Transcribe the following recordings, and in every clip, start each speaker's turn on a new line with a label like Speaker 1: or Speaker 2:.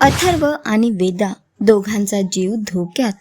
Speaker 1: अथर्व आणि वेदा दोघांचा जीव धोक्यात.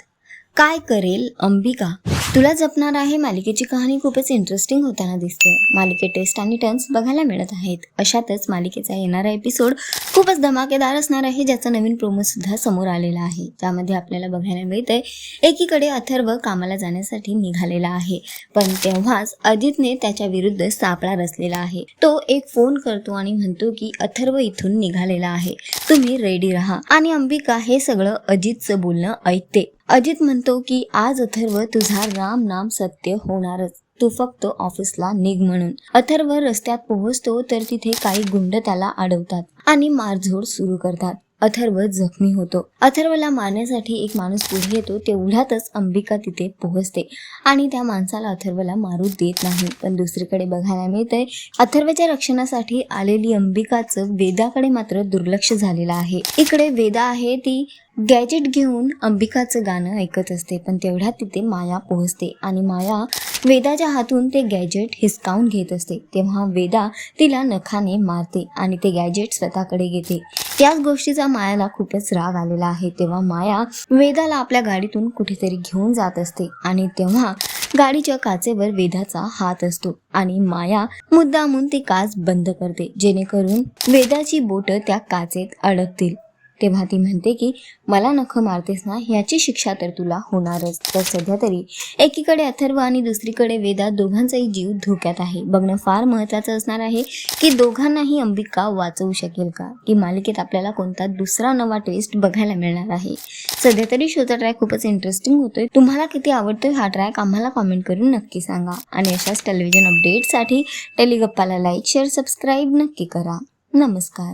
Speaker 1: काय करेल अंबिका? तुला जपणार आहे मालिकेची कहाणी खूपच इंटरेस्टिंग होताना दिसते. मालिके टेस्ट आणि टर्न्स बघायला मिळत आहेत. अशातच मालिकेचा येणारा एपिसोड खूपच धमाकेदार असणार आहे ज्याचा नवीन प्रोमो सुद्धा समोर आलेला आहे. त्यामध्ये आपल्याला बघायला मिळतंय एकीकडे अथर्व कामाला जाण्यासाठी निघालेला आहे. पण तेव्हाच अजितने त्याच्या विरुद्ध सापळा रचलेला आहे. तो एक फोन करतो आणि म्हणतो की अथर्व इथून निघालेला आहे. तुम्ही रेडी राहा. आणि अंबिका हे सगळं अजितचं बोलणं ऐकते. अजित म्हणतो की आज अथर्व तुझा राम नाम सत्य होणारच. तू फक्त ऑफिसला निघ म्हणून. अथर्व रस्त्यात पोहोचतो तर तिथे काही गुंड त्याला अडवतात आणि मारझोड सुरू करतात. अथर्व जखमी होतो. अथर्वला मारण्यासाठी एक माणूस पुढे येतो तेवढ्यातच अंबिका तिथे पोहोचते आणि त्या माणसाला अथर्वला मारू देत नाही. पण दुसरीकडे बघायला मिळतंय अथर्वच्या रक्षणासाठी आलेली अंबिकाचं वेदाकडे मात्र दुर्लक्ष झालेलं आहे. इकडे वेदा आहे ती गॅजेट घेऊन अंबिकाचं गाणं ऐकत असते पण तेवढ्यात तिथे माया पोहोचते आणि माया वेदाच्या हातून ते गॅजेट हिसकावून घेत असते. तेव्हा वेदा तिला नखाने मारते आणि ते गॅजेट स्वतःकडे घेते. त्याच गोष्टीचा मायाला खूपच राग आलेला आहे. तेव्हा माया वेदाला आपल्या गाडीतून कुठेतरी घेऊन जात असते आणि तेव्हा गाडीच्या काचेवर वेदाचा हात असतो आणि माया मुद्दामून ती काच बंद करते जेणेकरून वेदाची बोटं त्या काचेत अडकतील. तेव्हा ती म्हणते की मला नख मारतेस ना ह्याची शिक्षा तर तुला होणारच. तर सध्या तरी एकीकडे अथर्व आणि दुसरीकडे वेदा दोघांचाही जीव धोक्यात आहे. बघणं फार महत्त्वाचं असणार आहे की दोघांनाही अंबिका वाचवू शकेल का? की मालिकेत आपल्याला कोणता दुसरा नवा ट्विस्ट बघायला मिळणार आहे? सध्या तरी शोचा ट्रॅक खूपच इंटरेस्टिंग होतोय. तुम्हाला किती आवडतोय हा ट्रॅक आम्हाला कॉमेंट करून नक्की सांगा. आणि अशाच टेलिव्हिजन अपडेटसाठी टेलिगप्पाला लाईक शेअर सबस्क्राईब नक्की करा. नमस्कार.